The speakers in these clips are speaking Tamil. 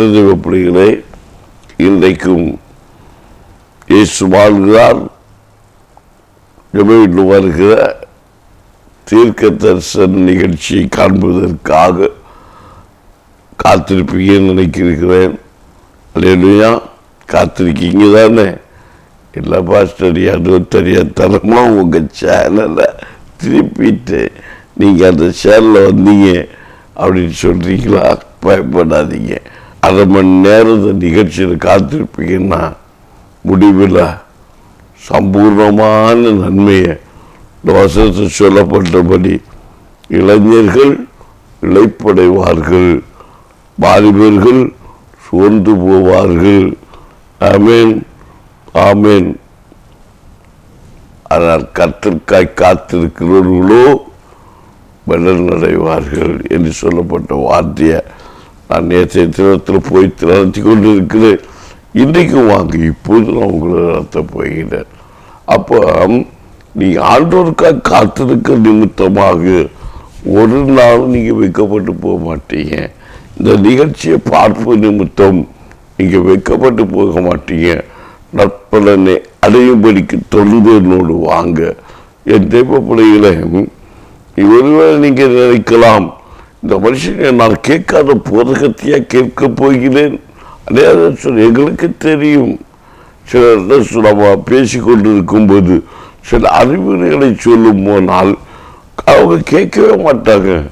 தெய்வ பிள்ளைகளே இன்றைக்கும் இயேசு வாழ்கிறார். ஜெபவிட்டு வருகிற தீர்க்க தரிசன நிகழ்ச்சியை காண்பதற்காக காத்திருப்பீங்கன்னு நினைக்கிறேன்? அல்லையா காத்திருக்கீங்க தானே? இல்லை பாஸ்டர் அதுவும் தெரியாதனமாக உங்கள் சேனலை திருப்பிட்டு நீங்கள் அந்த சேனலில் வந்தீங்க அப்படின்னு சொல்கிறீங்களா பயப்படாதீங்க. அரை மணி நேரத்தை நிகழ்ச்சியில் காத்திருப்பீங்கன்னா முடிவில் சம்பூர்ணமான நன்மையை இந்த சொல்லப்பட்டபடி இளைஞர்கள் இழைப்படைவார்கள் வாலிபர்கள் சோர்ந்து போவார்கள். ஆமேன் ஆமேன். ஆனால் கத்திற்காய் காத்திருக்கிறவர்களோ பலன் என்று சொல்லப்பட்ட வார்த்தையை நான் நேற்றைய தினத்தில் போய் நடத்தி கொண்டு இருக்கிறேன் இன்றைக்கும் வாங்க இப்போது நான் உங்களை நடத்த போகிறேன். அப்போ நீ ஆண்டோருக்காக காத்திருக்க நிமித்தமாக ஒரு நாள் நீங்கள் வைக்கப்பட்டு போக மாட்டீங்க. இந்த நிகழ்ச்சியை பார்ப்பு நிமித்தம் நீங்கள் வைக்கப்பட்டு போக மாட்டீங்க. நற்பலனை அடையும்படிக்கு தொடர்ந்து என்னோடு வாங்க. என் தெய்வ பிள்ளைகளை ஒருவேளை நீங்கள் நினைக்கலாம். இந்த மனுஷங்க நான் கேட்காத போதகத்தையா கேட்க போகிறேன்? அதே சொல் எங்களுக்கு தெரியும். சில நம்ம பேசி கொண்டிருக்கும்போது சில அறிவுரைகளை சொல்லும் போனால் அவங்க கேட்கவே மாட்டாங்க.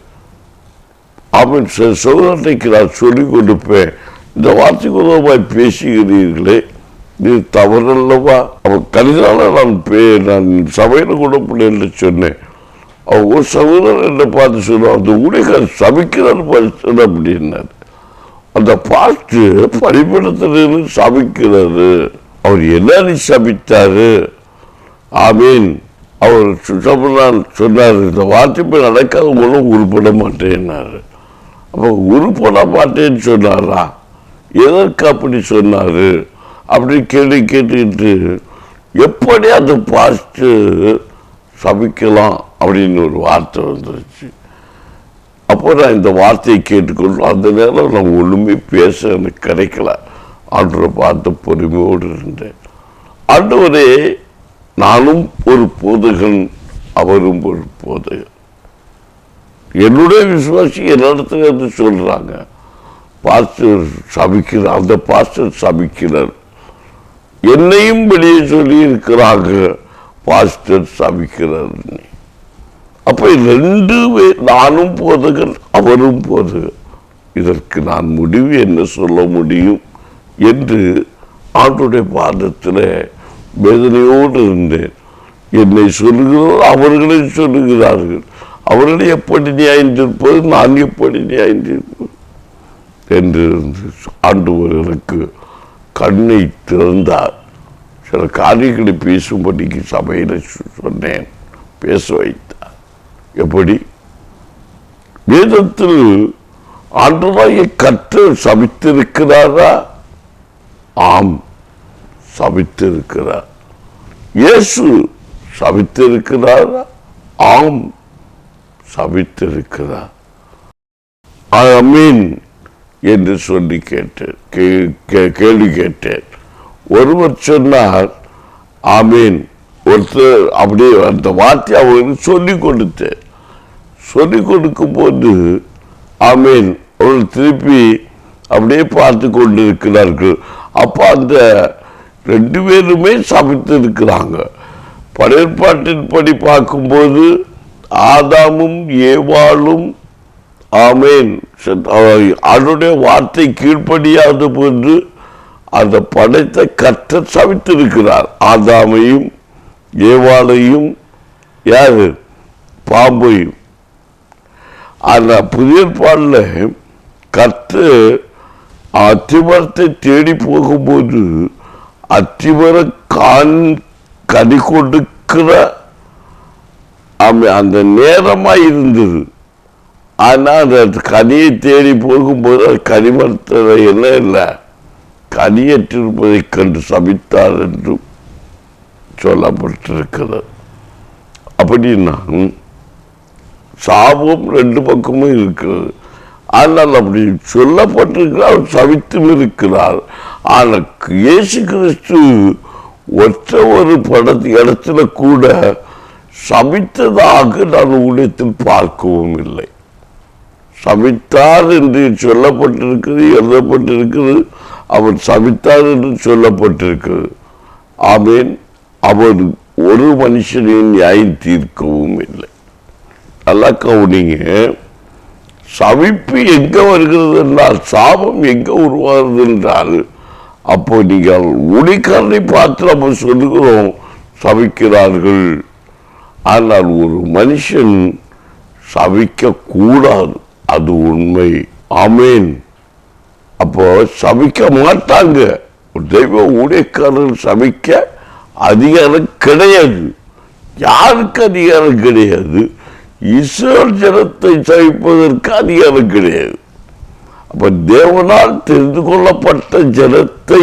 அவன் சில சோதனைக்கு நான் சொல்லிக் கொடுப்பேன். இந்த வார்த்தைக்கு உதவமாய் பேசுகிறீர்களே இது தவறல்லவா? அவன் கருதால நான் பே நான் சபையில் கூட பிள்ளைன்னு சொன்னேன். ஒரு சகோதரர் என்ன பார்த்து சொல்லுவான் அந்த ஊழியர் சமைக்கிறான்னு பாஸ்டர் அப்படின்னாரு. அந்த பாஸ்ட் பரிபடத்திலிருந்து சபிக்கிறாரு. அவர் என்ன சபித்தாரு. ஆமீன். அவர் சுற்றப்படால் சொன்னார் இந்த வார்த்தைப்பை நடக்காத மூலம் உருப்பட மாட்டேன்னாரு. அப்போ உருப்பட மாட்டேன்னு சொன்னாரா? எதற்கு அப்படி சொன்னார்? அப்படி கேள்வி கேட்டுக்கிட்டு எப்படி அந்த பாஸ்ட்டு சபிக்கலாம் அப்படின்னு ஒரு வார்த்தை வந்துருச்சு. அப்போ நான் இந்த வார்த்தையை கேட்டுக்கொண்டு அந்த நேரம் நான் ஒன்றுமே பேச எனக்கு கிடைக்கல ஆண்டரை பார்த்து பொறுமையோடு இருந்தேன். ஆண்டவரே நானும் ஒரு போதகன் அவரும் ஒரு போதகன். என்னுடைய விசுவாசி என்னிடத்துல இருந்து சொல்கிறாங்க பாஸ்டர் சபிக்கிறார் அந்த பாஸ்டர் சபிக்கிறார். என்னையும் வெளியே சொல்லி இருக்கிறாங்க பாஸ்டர் சபிக்கிறார் அப்ப ரெண்டு பேர் நானும் போதுகள் அவரும் போதுகள் இதற்கு நான் முடிவு என்ன சொல்ல முடியும் என்று ஆண்டுடைய பாதத்தில் வேதனையோடு இருந்தேன். என்னை சொல்லுகிறோர் அவர்களை சொல்லுகிறார்கள். அவர்களை எப்படி நியாயந்திருப்பது நான் எப்படி நியாயந்திருப்பது? என்று ஆண்டவர் கண்ணை திறந்தார். சில காரியங்களை பேசும்படிக்கு சபையில் சொன்னேன். பேச வைத்தார். எப்படி? வேதத்தில் ஆண்டவராய கற்று சபித்திருக்கிறாரா? ஆம் சபித்திருக்கிறார். இயேசு சபித்திருக்கிறாரா? ஆம் சபித்திருக்கிறார். மீன் என்று சொல்லி கேட்டேன். கே- கே- கேள்வி கேட்டேன். ஒருவர் சொன்னார் ஆமீன். ஒருத்தர் அப்படியே அந்த வார்த்தை அவங்களுக்கு சொல்லி கொடுத்தேன் சொல்லி கொடுக்கும் போது ஆமீன். அவர்கள் திருப்பி அப்படியே பார்த்து கொண்டு இருக்கிறார்கள் அப்போ அந்த ரெண்டு பேருமே சமைத்து இருக்கிறாங்க. படைப்பாட்டின்படி பார்க்கும்போது ஆதாமும் ஏவாளும் ஆமேன். அவருடைய வார்த்தை கீழ்ப்படியாத போன்று அந்த படைத்த கற்ற சவித்திருக்கிறார். ஆதாமையும் ஏவாளையும் யாரு? பாம்பையும். அந்த புதிய பாடல கற்று அத்திமரத்தை தேடி போகும்போது அத்திமர கான் கனி கொடுக்கிற அந்த நேரமா இருந்தது. ஆனால் அந்த கனியை தேடி போகும்போது அது கனிமரத்தில் என்ன இல்லை. கனியற்றிருப்பதைக் கண்டு சபித்தார் என்றும் சொல்லப்பட்டிருக்கிறது. அப்படின்னா சாபம் ரெண்டு பக்கமும் இருக்கிறது. ஆனால் அப்படி சொல்லப்பட்டிருக்கிறார் அவர் சவித்தும் இருக்கிறார். ஆனால் இயேசு கிறிஸ்து ஒற்ற ஒரு படத்து இடத்துல கூட சபித்ததாக நான் ஊழியத்தில் பார்க்கவும் இல்லை. சபித்தார் என்று சொல்லப்பட்டிருக்கிறது எழுதப்பட்டிருக்கிறது. அவர் சபித்தார் என்று சொல்லப்பட்டிருக்கிறது ஆமேன். அவர் ஒரு மனுஷனையும் நியாயம் தீர்க்கவும் இல்லை. நல்லா கவுனிங்க சவிப்பு எங்கே வருகிறது என்றால் சாபம் எங்கே உருவாகிறது என்றால் அப்போ நீங்கள் உடிக்கரனை பார்த்து நம்ம சொல்லுகிறோம் சவிக்கிறார்கள். ஆனால் ஒரு மனுஷன் சவிக்கக்கூடாது. அது உண்மை. ஆமேன். அப்போ சபிக்க மாட்டாங்க. தெய்வ ஊழியக்காரர்கள் சபிக்க அதிகாரம் கிடையாது. யாருக்கு அதிகாரம் கிடையாது? இஸ்ரோல் ஜனத்தை சபிப்பதற்கு அதிகாரம் கிடையாது. அப்ப தேவனால் தெரிந்து கொள்ளப்பட்ட ஜனத்தை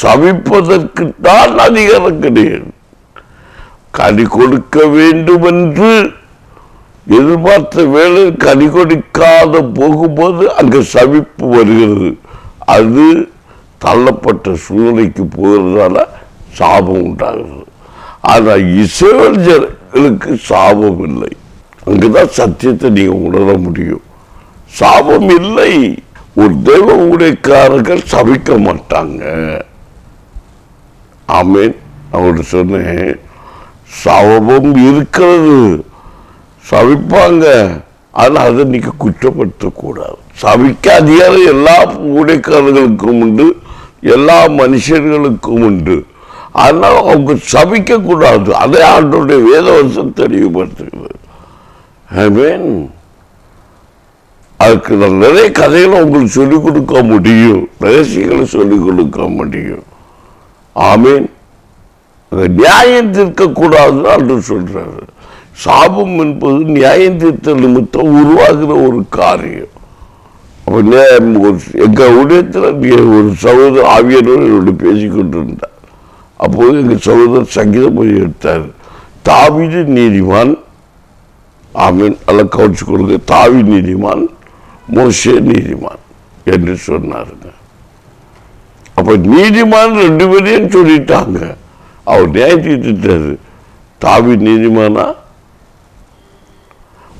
சபிப்பதற்கு தான் அதிகாரம் கிடையாது. கனி கொடுக்க வேண்டும் என்று எதிர்பார்த்த வேலை கனி கொடுக்காத போகும்போது அங்கே சவிப்பு வருகிறது. அது தள்ளப்பட்ட சூழ்நிலைக்கு போகிறதால சாபம் உண்டாகிறது. ஆனால் இஸ்ரேல் சாபம் இல்லை. அங்கே தான் சத்தியத்தை நீங்கள் உணர முடியும். சாபம் இல்லை. ஒரு தெய்வ ஊழியக்காரர்கள் சபிக்க மாட்டாங்க. ஆமேன். அவர் சொன்னேன். சாபம் இருக்கிறது. சவிப்பாங்க. ஆனால் அதை நீங்க குற்றப்படுத்தக்கூடாது சவிக்க அதிகாரம் எல்லா ஊழியக்காரர்களுக்கும் உண்டு எல்லா மனுஷர்களுக்கும் உண்டு. அதனால் அவங்க சபிக்க கூடாது அதை ஆண்டோடைய வேத வருஷம் தெளிவுபடுத்துகிறது. மீன் அதுக்கு நான் நிறைய கதைகளை உங்களுக்கு சொல்லிக் கொடுக்க முடியும். ரகசியங்களை சொல்லிக் கொடுக்க முடியும். ஆமீன் நியாயம் தீர்க்கக்கூடாதுன்னு அன்று சொல்றாரு. சாபம் என்பது நியாயம் தீர்த்தல் நிமித்தம் உருவாகிற ஒரு காரியம். அப்போ எங்கள் உடையத்தில் ஒரு சகோதரர் ஆவியனோடு என்னோட பேசிக்கொண்டு இருந்தார் அப்போது எங்கள் சகோதரர் சங்கீதம் மொழி எடுத்தார். தாவிது நீதிமான். ஆமீன். அல்ல கவனிச்சு கொடுங்க தாவி நீதிமான் மோசே நீதிமான் என்று சொன்னாருங்க. அப்போ நீதிமான் ரெண்டு பேரையும் சொல்லிட்டாங்க. அவர் நியாயம் தாவி நீதிமானா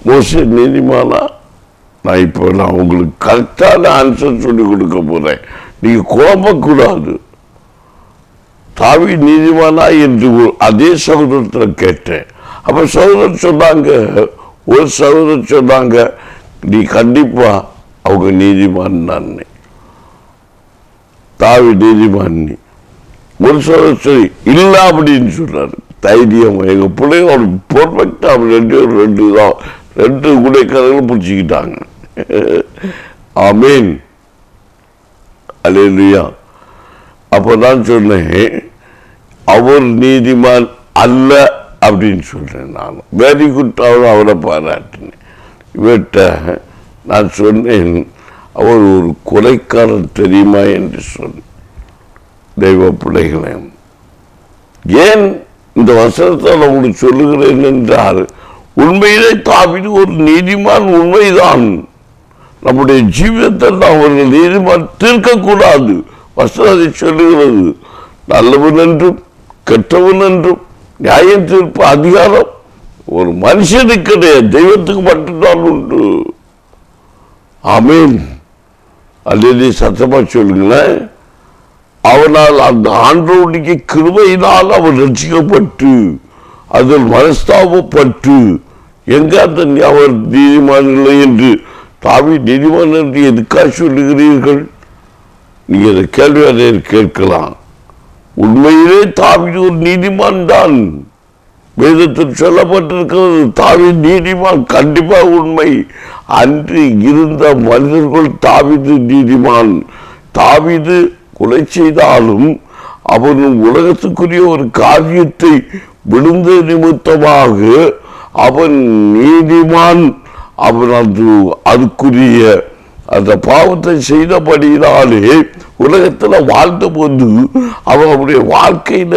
மோசே நீதிமானா? நான் இப்போ நான் உங்களுக்கு கரெக்டான ஆன்சர் சொல்லி கொடுக்க போறேன். நீங்கள் கோபக்கூடாது தாவி நீதிமானா என்று அதே சகோதரத்தில் கேட்டேன். அப்ப சகோதரர் சொன்னாங்க ஒரு சகோதரர் சொன்னாங்க நீ கண்டிப்பா அவங்க நீதிமான் நான். தாவி நீதிமான். நீ ஒரு சகோதரர் சரி இல்ல அப்படின்னு சொல்றாரு. தைரியம் எங்க பிள்ளைங்க பெர்ஃபெக்டா ரெண்டு ரெண்டு தான். ரெண்டு குடைக்காரங்களும் பிடிச்சிக்கிட்டாங்க. ஆமீன். அல்லேலூயா. அப்போ தான் சொன்னேன் அவர் நீதிமான் அல்ல அப்படின்னு சொல்றேன் நான். வெரி குட் அவர் அவரை பாராட்டினேன். இவர்கிட்ட நான் சொன்னேன் அவர் ஒரு கொலைக்காரன் தெரியுமா? என்று சொன்னேன். தெய்வ பிள்ளைகளே ஏன் இந்த வசனத்தை உங்களுக்கு சொல்லுகிறேன் என்றால் உண்மையிலே தாவிது ஒரு நீதிமான் உண்மைதான். நம்முடைய ஜீவிதத்தில் நாம் ஒரு நீதிமான் தீர்க்கக்கூடாது. வசனம் அதை சொல்லுகிறது நல்லவன் என்றும் கெட்டவன் என்றும் நியாயம் தீர்ப்பு அதிகாரம். ஒரு மனுஷனுக்கு கிடையாது தெய்வத்துக்கு மட்டும்தான் உண்டு. ஆமீன். அல்லது சத்தமா சொல்லுங்களேன். அவனால் அந்த ஆண்டோடைய கிருபையினால் அவன் ரசிக்கப்பட்டு அதில் மனஸ்தாபப்பட்டு எங்கே அந்த நீ- அவர் நீதிமான் இல்லை என்று தாவி நீதிமான் என்று எதுக்காக சொல்லுகிறீர்கள்? நீங்கள் இந்த கேள்வி அதை கேட்கலாம். உண்மையிலே தாவி ஒரு நீதிமான் தான். வேதத்தில் சொல்லப்பட்டிருக்கிறது தாவி நீதிமான் கண்டிப்பாக உண்மை. அன்று இருந்த மனிதர்கள் தாவிது நீதிமான். தாவிது கொலை செய்தாலும் அவன் உலகத்துக்குரிய ஒரு காரியத்தை விழுந்த நிமித்தமாக அவன் நீதிமான் அவன் அது அதுக்குரிய அந்த பாவத்தை செய்தபடியினாலே உலகத்தில் வாழ்ந்தபோது அவன் அவனுடைய வாழ்க்கையில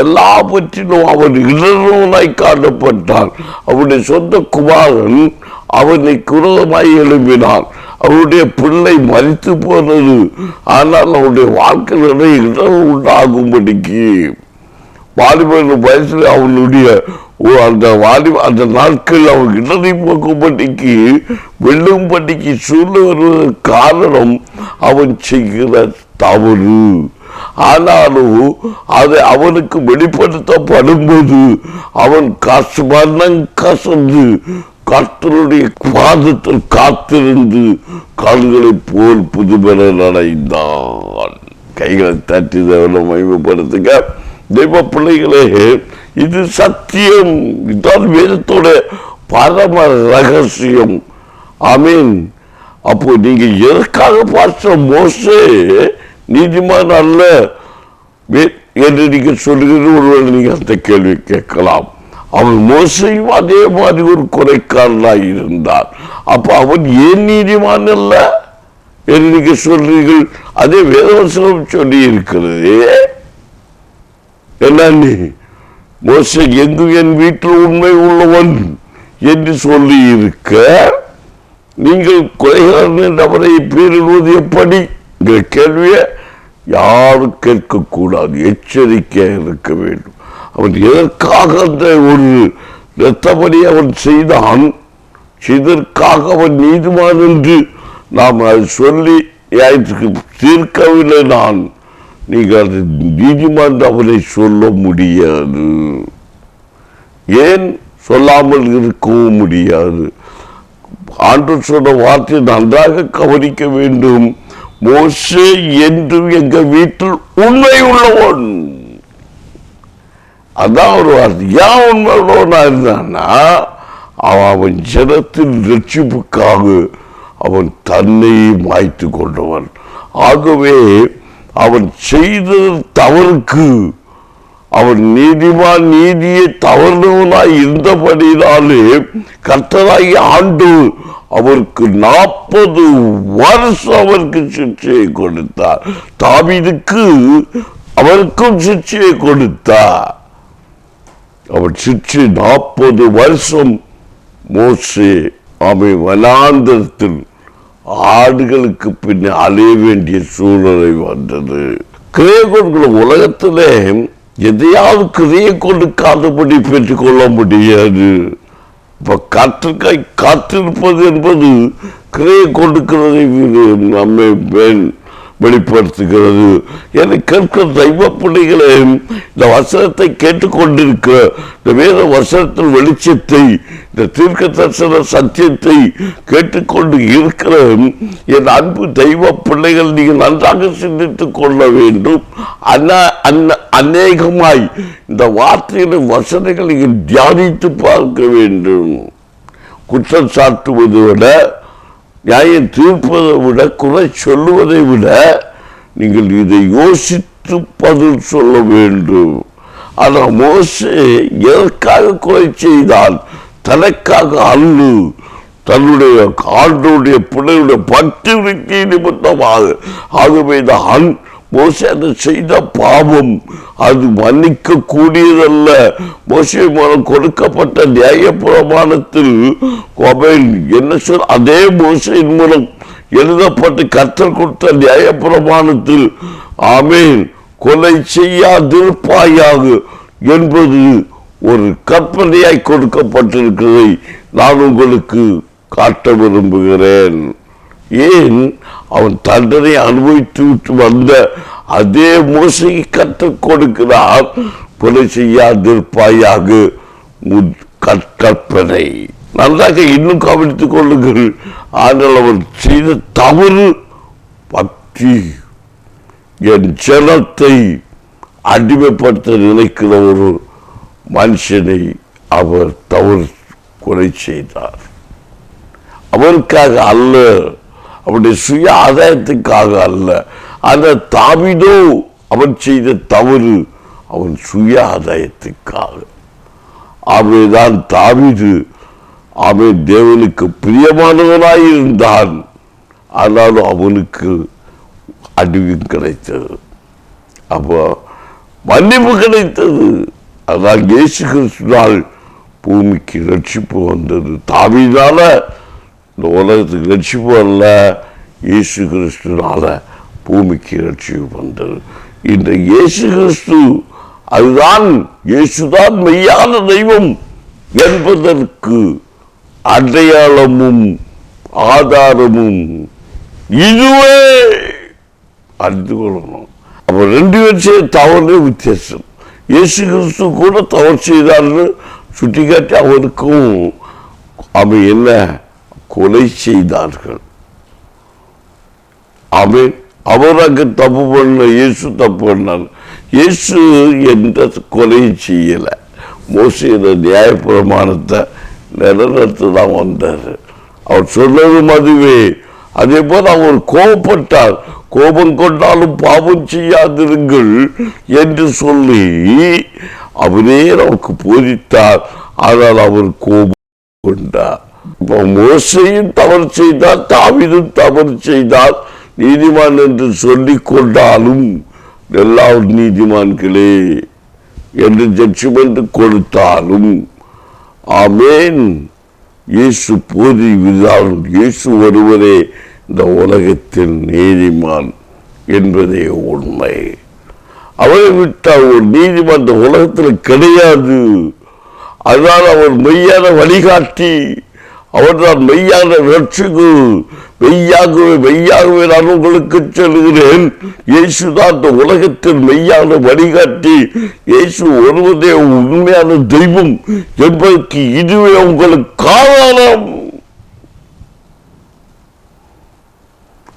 எல்லாவற்றிலும் அவன் இடர்வனாய் காணப்பட்டான். அவனுடைய சொந்த குமாரன் அவனை குரலமாய் எழுப்பினான் அவருடைய பிள்ளை மறித்து போனது. ஆனால் அவனுடைய வாழ்க்கையில் இடர் உண்டாகும்படிக்கு வாலிபன் வயசில் அவனுடைய ஓ- அந்த வாலி அந்த நாட்கள் அவன் இடரை போக்கும்படிக்கு வெல்லும்படிக்கு சூழ்நிலை வருவதற்கு காரணம் அவன் செய்கிற தவறு. ஆனாலும் அது அவனுக்கு வெளிப்படுத்தப்படும்போது அவன் காசு மரணம் கசந்து கர்த்தருடைய பாதத்தில் காத்திருந்து கால்களை போல் புதுபெற அடைந்தான் கைகளை தட்டி தேவனை மகிமைப்படுத்துங்க. தெய்வ பிள்ளைகளே இது சத்தியம். இதுதான் வேதத்தோட பரம ரகசியம். ஆமீன். அப்போ நீங்க எதற்காக பார்த்த மோசே? நீதிமான் அல்ல. என்று நீங்க சொல்லுகிறது ஒருவேளை நீங்க அந்த கேள்வி கேட்கலாம். அவன் மோசையும் அதே மாதிரி ஒரு குறைக்காரனாக இருந்தார் அப்போ அவன் ஏன் நீதிமான் அல்ல? என்று நீங்க சொல்றீர்கள் அதே வேதவசனம் சொல்லி இருக்கிறது என்னன்னு மோச மோசே எங்கு என் வீட்டில் உண்மை உள்ளவன் என்று சொல்லி இருக்க நீங்கள் கொலைகாரன் என்று அவரை பேரிடுவது எப்படி? என்கிற கேள்வியை யாரும் கேட்கக்கூடாது. எச்சரிக்கையாக இருக்க வேண்டும். அவன் எதற்காக அந்த ஒரு இரத்தபடி அவன் செய்தான்? இதற்காக அவன் நீதிமான் என்று நாம் அதை சொல்லி தீர்க்கவில்லை நான். நீங்கள் அது நீதிமன்ற அவரை சொல்ல முடியாது. ஏன் சொல்லாமல் இருக்கவும் முடியாது? ஆண்டு சொன்ன வார்த்தை நன்றாக கவனிக்க வேண்டும். மோசே என்று எங்கள் வீட்டில் உண்மை உள்ளவன். அதான் ஒரு வார்த்தை. ஏன் உண்மை உள்ளவனா இருந்தான்னா அவன் அவன் ஜனத்தின் ரட்சிப்புக்காக அவன் தன்னை மாய்த்து கொண்டவன். ஆகவே அவன் செய்த தவறுக்கு அவன் நீதிமான் நீதியை தவறுனவனாய் இருந்தபடினாலே கர்த்தராகி ஆண்டு அவருக்கு நாற்பது வருஷம் அவருக்கு சிக்ஷையை கொடுத்தார். தாவிதுக்கு அவருக்கும் சிக்ஷையை கொடுத்தார். அவன் சிக்ஷை நாற்பது வருஷம் மோசே அவை வனாந்திரத்தில் ஆடுகளுக்கு பின்னே அலைய வேண்டிய சூழ்நிலை வந்தது. கிரேகோன்கள் உலகத்திலே எதையாவது கிரியை கொடுக்காதபடி பெற்றுக்கொள்ள முடியாது. இப்ப கற்றுக்காய் காத்திருப்பது என்பது கிரையை கொடுக்கிறதை நம்மை மேல். வெளிப்படுத்துகிறது. என கேட்கிற தெய்வ பிள்ளைகளே இந்த வசனத்தை கேட்டுக்கொண்டிருக்கிற இந்த வேத வசனத்தின் வெளிச்சத்தை இந்த தீர்க்க தரிசன சத்தியத்தை கேட்டுக்கொண்டு இருக்கிற என் அன்பு தெய்வ பிள்ளைகள் நீங்கள் நன்றாக சிந்தித்துக் கொள்ள வேண்டும். அண்ணா அன்ன அநேகமாய் இந்த வார்த்தைகளின் வசனங்களை நீங்கள் தியானித்து பார்க்க வேண்டும். குற்றம் சாட்டுவதை விட நியாயம் தீர்ப்பதை விட குறை சொல்லுவதை விட நீங்கள் இதை யோசித்து பதில் சொல்ல வேண்டும். ஆனால் மோசே எதற்காக குறை செய்தால்? தனக்காக அல்லு. தன்னுடைய ஆண்டோடைய பிள்ளையுடைய பக்தி விருத்தி நிமித்தமாக. ஆகவே தான் மோசே அதை செய்த பாவம் அது மன்னிக்க கூடியதல்ல மோசே மூலம் கொடுக்கப்பட்ட நியாய பிரமாணத்தில் என்ன சொல் அதே மோசையின் மூலம் எழுதப்பட்டு கற்றல் கொடுத்த நியாய பிரமாணத்தில் ஆமேன் கொலை செய்யாதிருப்பாயாக என்பது ஒரு கற்பனையாய் கொடுக்கப்பட்டிருக்கிறதை நான் உங்களுக்கு காட்ட விரும்புகிறேன். ஏன் அவன் தண்டனை அனுபவித்து விட்டு வந்த அதே மோசையை கற்றுக் கொடுக்கிறார் கொலை செய்யாதிருப்பாயாக கற்பனை. நன்றாக இன்னும் கவனித்துக் கொள்ளுங்கள். ஆனால் அவன் செய்த தவறு பக்தி. என் ஜனத்தை அடிமைப்படுத்த நினைக்கிற ஒரு மனுஷனை அவர் தவறு கொலை செய்தார். அவருக்காக அல்ல அவருடைய சுய ஆதாயத்துக்காக அல்ல. அந்த தாவிதோ அவன் செய்த தவறு அவன் சுய ஆதாயத்துக்காக ஆகவேதான் தாவிது அவன் தேவனுக்கு பிரியமானவனாயிருந்தான் ஆனாலும் அவனுக்கு அடிவும் கிடைத்தது. அப்போ மன்னிப்பு கிடைத்தது. அதான் இயேசு கிறிஸ்துவால் பூமிக்கு ரட்சிப்பு வந்தது. தாவிதால இந்த உலகத்துக்கு ரட்சிப்பு அல்ல இயேசு கிறிஸ்துனால பூமிக்கு ரட்சிப்பு வந்தது. இந்த இயேசு கிறிஸ்து அதுதான் இயேசுதான் மெய்யான தெய்வம் என்பதற்கு அடையாளமும் ஆதாரமும் இதுவே அறிந்து கொள்ளணும். அப்ப ரெண்டு பேர் தவறு வித்தியாசம். இயேசு கிறிஸ்து கூட தவறு செய்தார்னு சுட்டிக்காட்டி அவருக்கும் அவன் என்ன? கொலை செய்தார்கள். அவன் அவர் தப்பு பண்ண இயேசு தப்பு பண்ணார். இயேசு எந்த கொலையும் செய்யலை. மோசையில நியாயப்பிரமாணத்தை நிலநிறுத்து தான் வந்தார். அவர் சொன்னதும் மதுவே. அதே போல் அவர் கோபப்பட்டார். கோபம் கொண்டாலும் பாவம் செய்யாதிருங்கள் என்று சொல்லி அவரே நமக்கு போதித்தார். ஆனால் அவர் கோபம் கொண்டார். மோசையும் தவறு செய்தார் தாவிதும் தவறு செய்தார் நீதிமான் என்று சொல்லிக் கொண்டாலும் எல்லா நீதிமான்களே என்று ஜட்ஜ்மெண்ட் கொடுத்தாலும் ஆமேன். இயேசு போதி விதாலும் இயேசு ஒருவரே இந்த உலகத்தில் நீதிமான் என்பதே உண்மை. அவரை விட்டால் ஒரு நீதிமான் இந்த உலகத்தில் கிடையாது. அதனால் அவர் மெய்யான வழிகாட்டி. அவர்தான் மெய்யான ரட்சகு மெய்யாகவே மெய்யாகவே நான் உங்களுக்கு இயேசு இயேசுதான் இந்த உலகத்தில் மெய்யான வழிகாட்டி. இயேசு ஒருவதே உண்மையான தெய்வம் என்பதற்கு இதுவே உங்களுக்கு காரணம்.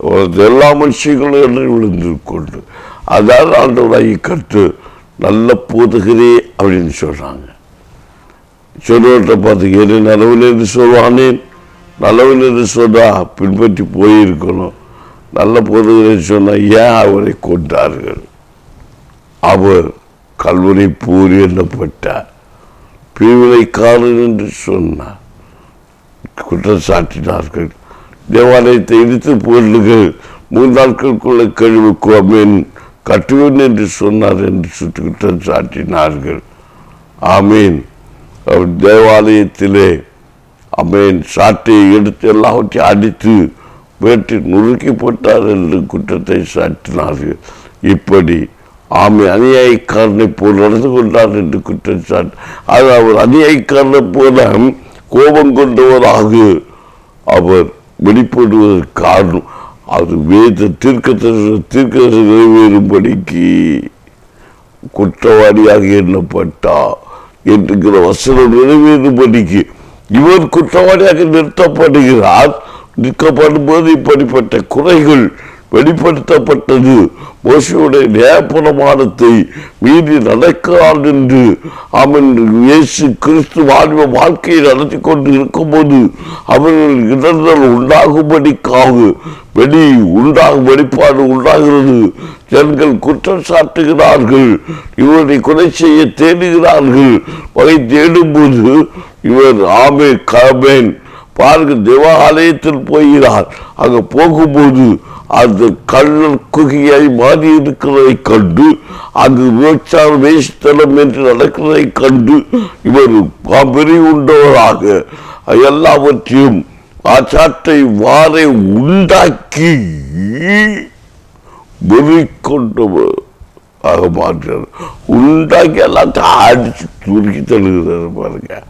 அவரது எல்லா மனுஷங்களும் என்று விழுந்து கொண்டு அதான் ஆண்டவராகி கற்று நல்ல போதுகிறே அப்படின்னு சொல்றாங்க. சொல்லுவட்ட பார்த்து எது நலவில் சொல்வானேன் நலவில் என்று பின்பற்றி போயிருக்கணும். நல்ல பொருள்கள் சொன்னால் ஏன் அவரை கொண்டார்கள் அவர் கல்வனை பூரி எண்ணப்பட்டார் பிரிவினைக்காரன் என்று சொன்னார் குற்றம் சாட்டினார்கள். தேவாலயத்தை இடித்து பொருள்கள் மூன்று நாட்களுக்குள்ள கழிவு கோமேன் கட்டுவேன் என்று சொன்னார் என்று சுட்டு குற்றம் சாட்டினார்கள். ஆமீன். அவர் தேவாலயத்திலே அமேன் சாட்டையை எடுத்து எல்லாவற்றையும் அடித்து வேட்டி நுறுக்கி போட்டார் என்று குற்றத்தை சாட்டினார்கள். இப்படி ஆமை அநியாயக்காரனை போல் நடந்து கொண்டார் என்று குற்றம் சாட்டு அது அவர் அநியாயக்காரனை போல கோபம் கொண்டவராக அவர் வெளிப்படுவதற்கு காரணம் அது வேத தீர்க்க தீர்க்க நிறைவேறும்படிக்கு குற்றவாளியாக எண்ணப்பட்டார். என்கிற வசனம் நிறைவேறும்படிக்கு இவர் குற்றவாளியாக நிறுத்தப்படுகிறார். நிற்கப்படும் போது இப்படிப்பட்ட குறைகள் வெளிப்படுத்தப்பட்டது. மோசியுடைய நியாயப்பிரமாணத்தை மீறி நடக்கிறார் என்று அவன் இயேசு கிறிஸ்து வாழ்வ வாழ்க்கையை நடத்தி கொண்டு இருக்கும்போது அவர்கள் இடர்கள் உண்டாகும்படிக்காக வெளி உண்டாகும் வெளிப்பாடு உண்டாகிறது. ஜனங்கள் குற்றம் சாட்டுகிறார்கள். இவரை கொலை செய்ய தேடுகிறார்கள். வகை தேடும்போது இவர் ஆமே கபேன் பாருங்க தேவாலயத்தில் போகிறார். அங்கே போகும்போது அந்த கள்ளர் குகையாய் மாறி இருக்கிறதை கண்டு அங்கு விபச்சார வேஷ்தலம் என்று நடக்கிறதை கண்டு இவர் பெரிய உண்டவராக. எல்லாவற்றையும் ஆச்சாற்றை வாரை உண்டாக்கி வெறிக்கொண்டவர் ஆக மாற்றார். உண்டாக்கி எல்லாத்தையும் அடித்து துருக்கி தழுகிறார் பாருங்க.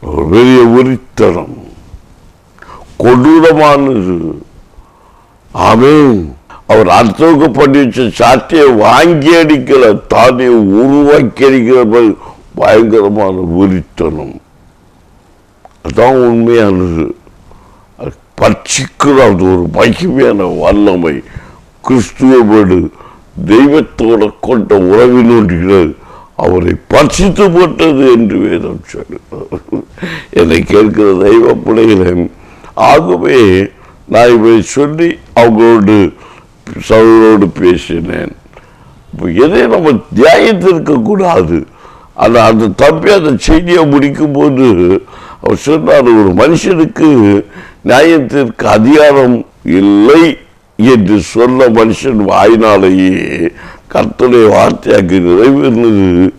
ஒரு பெரிய உரித்தனம். கொடூரமானது. ஆமே அவர் அடுத்தவங்க பண்ணி வச்ச சாட்டியை வாங்கி அடிக்கிற தானே உருவாக்கி அடிக்கிற பயங்கரமான உரித்தனம். அதான் உண்மையானது அது பட்சிக்கிற அது ஒரு மகிமையான வல்லமை. கிறிஸ்துவோடு தெய்வத்தோட கொண்ட உறவினர்கள் அவரை பட்சித்து போட்டது என்று வேதம் சொல்லுகிறது. என்னை கேட்கிற தெய்வ பிள்ளைகளே ஆகவே நான் இவை சொல்லி அவங்களோடு சகோதரோடு பேசினேன். இப்போ எதை நம்ம தியாயத்திருக்க ஆனால் அந்த தம்பி அந்த செய்தியை முடிக்கும் போது அவர் சொன்னார் ஒரு மனுஷனுக்கு நியாயத்திற்கு அதிகாரம் இல்லை என்று சொன்ன மனுஷன் வாயினாலேயே கர்த்தருடைய வார்த்தையாக்கு நிறைவேறினது.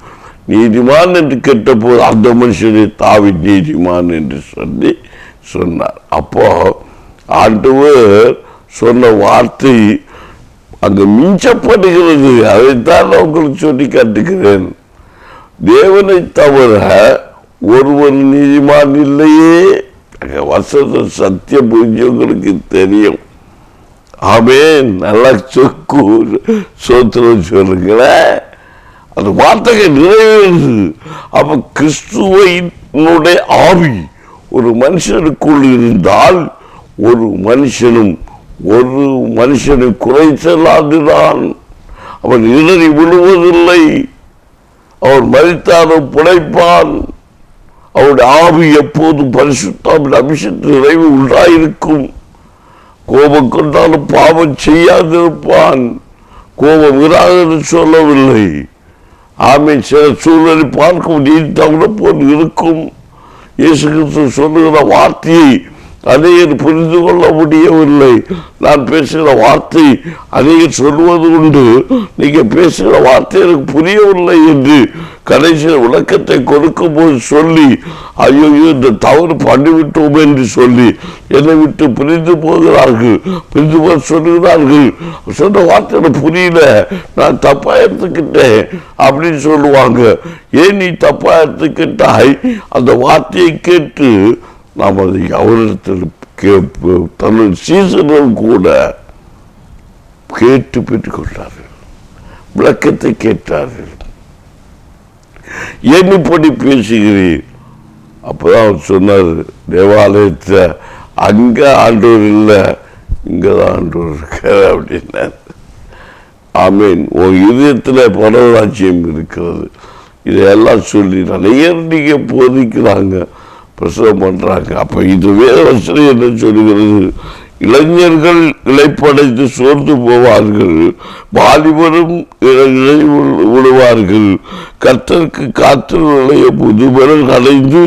நீதிமான் என்று கேட்டபோது அந்த மனுஷனை தாவி நீதிமான் என்று சொல்லி சொன்னார். அப்போ ஆண்டவர் சொன்ன வார்த்தை அங்கு மிஞ்சப்படுகிறது. அதைத்தான் நான் உங்களுக்கு சொல்லி காட்டுகிறேன். தேவனை தவிர ஒருவர் நீதிமான் இல்லையே. வசத சத்திய புரிஞ்சவங்களுக்கு தெரியும். ஆமென். நல்லா சொக்கு சோத்திரம் சொல்லுங்களேன் அந்த வார்த்தைகள் நிறைவேறுது அப்போ கிறிஸ்துவனுடைய ஆவி ஒரு மனுஷனுக்குள் இருந்தால் ஒரு மனுஷனும் ஒரு மனுஷனை குறை செல்லாதுதான் அவன் இடறி விழுவதில்லை. அவர் மறித்தாலும் புழைப்பான் அவருடைய ஆவி எப்போதும் பரிசுத்தாவின் அபிஷேகத்தில் நிறைவு உண்டாயிருக்கும். கோபம் கொண்டாலும் பாவம் செய்யாதிருப்பான். கோபம் இராது சொல்லவில்லை. ஆமை சில சூழலை பார்க்கும் நீதி தவிர போல் இருக்கும். இயேசு கிறிஸ்து சொல்லுகிற வார்த்தையை அநேகர் புரிந்து கொள்ள முடியவில்லை. நான் பேசுகிற வார்த்தை அநேகர் சொல்வது உண்டு. நீங்கள் பேசுகிற வார்த்தை எனக்கு புரியவில்லை என்று கடைசியில் விளக்கத்தை கொடுக்கும் போது சொல்லி ஐயோ இந்த தவறு பண்ணிவிட்டோம் என்று சொல்லி என்னை விட்டு பிரிந்து போகிறார்கள். பிரிந்து போக சொல்லுகிறார்கள். சொன்ன வார்த்தை எனக்கு புரியல. நான் தப்பா எடுத்துக்கிட்டேன் அப்படின்னு சொல்லுவாங்க. ஏன் நீ தப்பா எடுத்துக்கிட்டாய்? அந்த வார்த்தையை கேட்டு நாம் அதை அவரிடத்தில் தமிழ் தன்னுடைய சீசனும் கூட கேட்டு பெற்றுக்கொண்டார்கள். விளக்கத்தை கேட்டார்கள். ஏன் இப்படி பேசுகிறீர்? அப்பதான் அவர் சொன்னார் தேவாலயத்தை அங்க ஆண்டவர் இல்லை இங்கதான் ஆண்டவர் இருக்கார் அப்படின்னார். ஆமீன். உன் இதயத்தில் பரவராட்சியம் இருக்கிறது. இதையெல்லாம் சொல்லி நிறைய நீங்கள் போதிக்கிறாங்க. பிரசவம் பண்ணுறாங்க அப்போ இது வேற வசனம் என்ன சொல்கிறது இளைஞர்கள் இழைப்படைத்து சோர்ந்து போவார்கள். வாலிபரும் இழை விடுவார்கள் கற்றற்கு கர்த்தருக்கு காற்றுடைய புதுபெறல் அடைந்து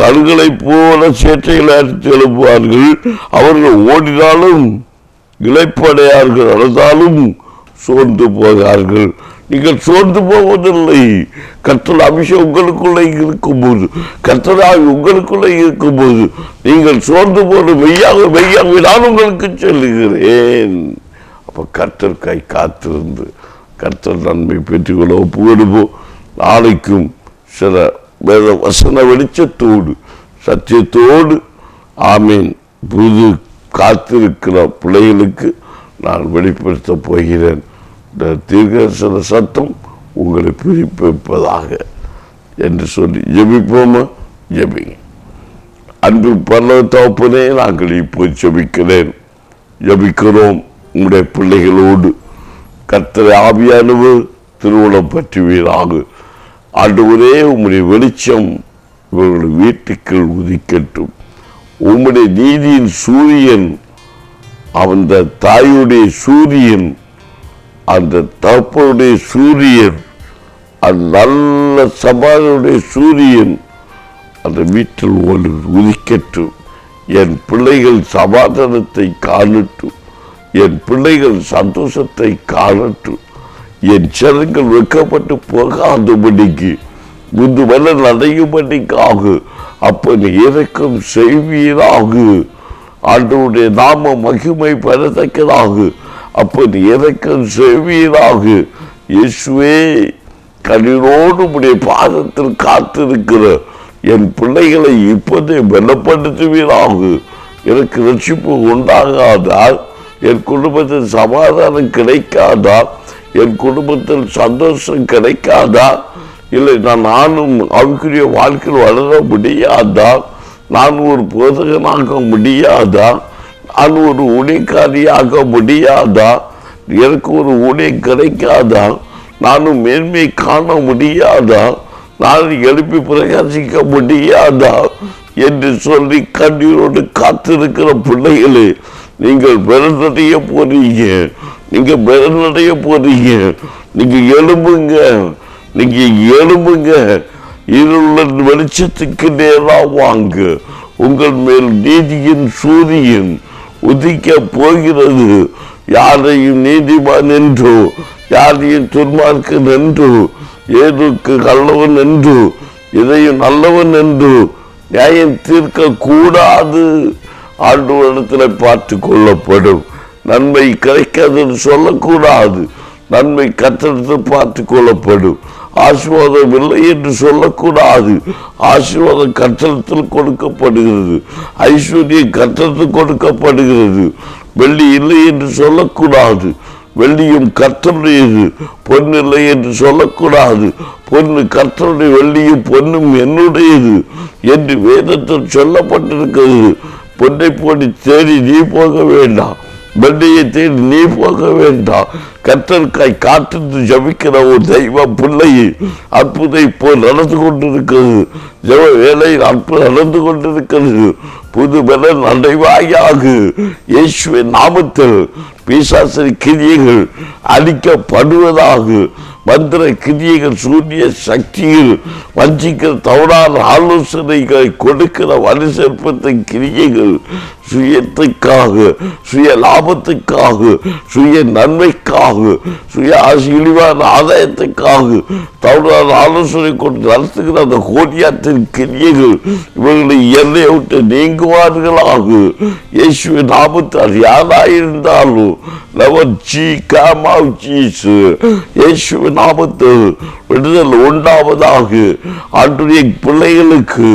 கண்களைப் போல சேற்றைகளை அடித்து எழுப்புவார்கள். அவர்கள் ஓடினாலும் இழைப்படையார்கள் அழுதாலும் சோர்ந்து போகிறார்கள் நீங்கள் சோர்ந்து போவதில்லை. கற்றல் அபிஷேகம் உங்களுக்குள்ளே இருக்கும்போது கற்றலாய் உங்களுக்குள்ளே இருக்கும்போது நீங்கள் சோர்ந்து போது மெய்யாக மெய்யாக நான் உங்களுக்கு சொல்லுகிறேன். அப்போ கற்றல் கை காத்திருந்து கற்றல் நன்மை பெற்றுக்கொள்ள ஒப்புவிடுவோம் நாளைக்கும் சில வேத வசன வெளிச்சத்தோடு சத்தியத்தோடு ஆமீன். புது காத்திருக்கிற பிள்ளைகளுக்கு நான் வெளிப்படுத்தப் போகிறேன். தீர்க்கதரிசன சத்தம் உங்களை பிரிப்பிப்பதாக என்று சொல்லி ஜெபிப்போமா? ஜெபிங்க அன்பு பரலோக தகப்பனே நாங்கள் இப்போ ஜபிக்கிறேன். ஜபிக்கிறோம் உங்களுடைய பிள்ளைகளோடு. கர்த்தரை ஆவியானவர் திருமணம் பற்றுவீராக. ஆண்டவரே உம்முடைய வெளிச்சம் இவர்கள் வீட்டுக்குள் உதிக்கட்டும். உம்முடைய நீதியின் சூரியன் அந்த தாயுடைய சூரியன் அந்த தகப்பனுடைய சூரியன் அந்த நல்ல சபாதனுடைய சூரியன் அந்த வீட்டில் ஒரு உதிக்கட்டும். என் பிள்ளைகள் சமாதானத்தை காணட்டும். என் பிள்ளைகள் சந்தோஷத்தை காணட்டும். என் சரங்கள் வெக்கப்பட்டு போகாதபடிக்கு முந்து வல்ல அப்போ நீ இறக்கம் செய்வீராகு ஆண்டவருடைய நாம மகிமை பெறத்தக்கதாக. அப்பன் இறக்கம் செய்வீராக இயேசுவே கண்ணீரோடு உடைய பாதத்தில் காத்திருக்கிற என் பிள்ளைகளை இப்போதே பலப்படுத்துவீராக. எனக்கு ரட்சிப்பு உண்டாகாதால் என் குடும்பத்தில் சமாதானம் கிடைக்காதா? என் குடும்பத்தில் சந்தோஷம் கிடைக்காதா? இல்லை நான் நானும் அவருக்குரிய வாழ்க்கையில் வளர முடியாதா? நான் ஒரு போதகனாக முடியாதா? அது ஒரு ஊழியக்காரியாக முடியாதா? எனக்கு ஒரு ஊழியம் கிடைக்காதா? நானும் மேன்மை காண முடியாதா? நான் எழுப்பி பிரகாசிக்க முடியாதா? என்று சொல்லி கண்ணீரோடு காத்திருக்கிற பிள்ளைகளே நீங்கள் பிறனடைய போறீங்க. நீங்கள் பிறனடைய போறீங்க. நீங்கள் எழும்புங்க. நீங்கள் எழும்புங்க. இருள வெளிச்சத்துக்கு நேராக வாங்க. உங்கள் மேல் நீதியின் சூரியன் உதிக்க போகிறது யாரையும் நீதிமான் என்று யாரையும் துன்மார்க்கன் என்று ஏதுக்கு கள்ளவன் என்று இதையும் நல்லவன் என்று நியாயம் தீர்க்க கூடாது ஆண்டவரிடத்தில் பார்த்து கொள்ளப்படும். நன்மை கிடைக்காதுன்னு சொல்லக்கூடாது. நன்மை கத்தெடுத்து பார்த்து கொள்ளப்படும். ஆசீர்வாதம் இல்லை என்று சொல்லக்கூடாது. ஆசீர்வாதம் கட்டணத்தில் கொடுக்கப்படுகிறது. ஐஸ்வர்யம் கட்டணத்தில் கொடுக்கப்படுகிறது. வெள்ளி இல்லை என்று சொல்லக்கூடாது. வெள்ளியும் கர்த்தருடையது. பொன் இல்லை என்று சொல்லக்கூடாது. பொண்ணு கர்த்தருடைய வெள்ளியும் பொண்ணும் என்னுடையது என்று வேதத்தில் சொல்லப்பட்டிருக்கிறது. பொண்ணை போடி தேடி நீ போக வேண்டாம். வெள்ளியை தேடி நீ போக வேண்டாம். கற்றற்காய் காற்று ஜபிக்கிற ஒரு தெய்வ பிள்ளை அற்புதை போல் நடந்து கொண்டிருக்கிறது. ஜெவ வேலையில் அற்புதம் நடந்து கொண்டிருக்கிறது. புது பலன் அடைவாயாக இயேசுவின் நாமத்தில் பிசாசரி கிரியைகள் அழிக்கப்படுவதாக மந்திர கிரியைகள் சூரிய சக்தியில் வஞ்சிக்கிற தவறான ஆலோசனைகளை கொடுக்கிற வலி சேர்ப்பத்தை கிரியைகள் சுயத்துக்காக சுய லாபத்துக்காக சுய நன்மைக்காக சுய ஆசை இழிவான ஆதாயத்துக்காக தவறான ஆலோசனை கொண்டு நடத்துகிற அந்த கோடியாற்றின் கிரியைகள் இவர்களை எல்லையை விட்டு நீங்குவார்களாக. இயேசுவின் நாமத்தால் யாராயிருந்தாலும் லவர் ஜி காமா ஜீசு. இயேசுவின் நாமத்தில் விடுதல் உண்டாவதாக ஆண்டுடைய பிள்ளைகளுக்கு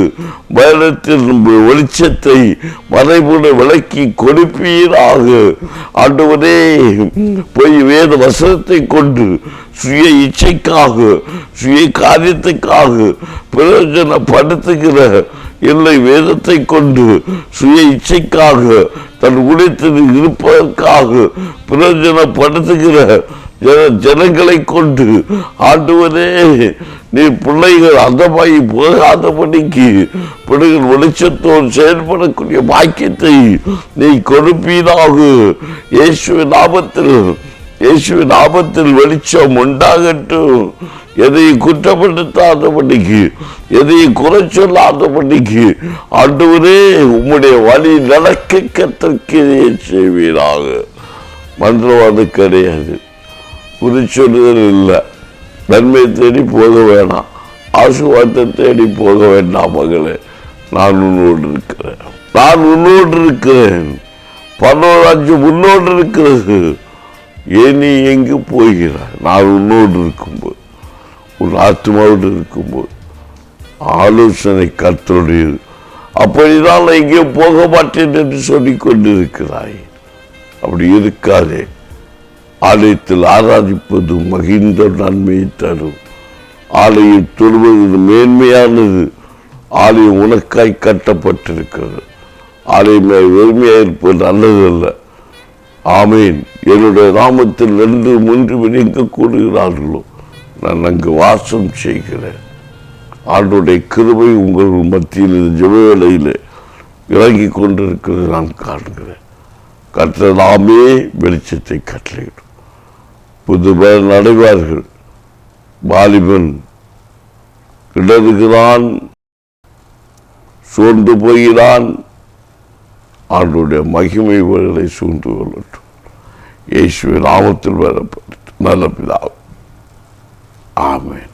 பயணத்தில் வெளிச்சத்தை மறைபுட விளக்கி கொடுப்பீராக. ஆண்டவரே போய் வேத வசனத்தை கொண்டு சுய இச்சைக்காக சுய காரியத்துக்காக பிரயோஜனப்படுத்துகிற இல்லை வேதத்தை கொண்டு சுய இச்சைக்காக தன் உடைத்தில் இருப்பதற்காக பிரயோஜனப்படுத்துகிற ஜனங்களை கொண்டு ஆண்டுவதே நீ பிள்ளைகள் அந்தமாய் போகாதபடிக்கு பிள்ளைகள் வெளிச்சத்தோடு செயல்படக்கூடிய பாக்கியத்தை நீ கொடுப்பீராக இயேசுவின் ஆபத்தில் இயேசுவின் ஆபத்தில் வெளிச்சம் உண்டாகட்டும். எதையும் குற்றப்படுத்தாதபடிக்கு எதையும் குறை சொல்லாதபடிக்கு ஆண்டவரே உம்முடைய வழி நடக்க கத்தற்கு செய்வீராக. மந்திரவாதம் கிடையாது குறிச்சொல்லுதல் இல்லை நன்மை தேடி போக வேணாம். ஆசுவாத்தை தேடி போக வேண்டாம் மகளே. நான் உன்னோடு இருக்கிறேன். நான் உன்னோடு இருக்கிறேன். பதினோரு அஞ்சு இருக்கிறது. ஏன் நீ எங்கு போகிறாய்? நான் உன்னோடு இருக்கும்போது உன் ஆத்மாவோடு இருக்கும்போது ஆலோசனை கத்தோடையது அப்படிதான் நான் எங்கேயும் போக மாட்டேன் என்று சொல்லிக் கொண்டிருக்கிறாய் அப்படி இருக்காதே. ஆலயத்தில் ஆராதிப்பது மகிழ்ந்த நன்மையை தரும் ஆலயம் தொழுவது மேன்மையானது. ஆலயம் உனக்காய் கட்டப்பட்டிருக்கிறது. ஆலயம் வெறுமையாக இருப்பது நல்லதல்ல. ஆமேன். என்னுடைய நாமத்தில் ரெண்டு மூன்று பேர் கூடுகிறார்களோ நான் அங்கு வாசம் செய்கிறேன். ஆண்டுடைய கிருபை உங்கள் மத்தியில் இந்த ஜெப வேலையில் இறங்கி கொண்டிருக்கிறது நான் காண்கிறேன். கற்றதாமே வெளிச்சத்தை கட்டளையிடும். புது புதுபேர் நடைவார்கள். வாலிபன் இடறுகிறான் சோர்ந்து போகிறான் ஆண்டுடைய மகிமை இவர்களை சூழ்ந்து கொள்ளட்டும். இயேசுவின் நாமத்தில் வரப்பட்டு நல்ல பிதாவும் ஆமேன்.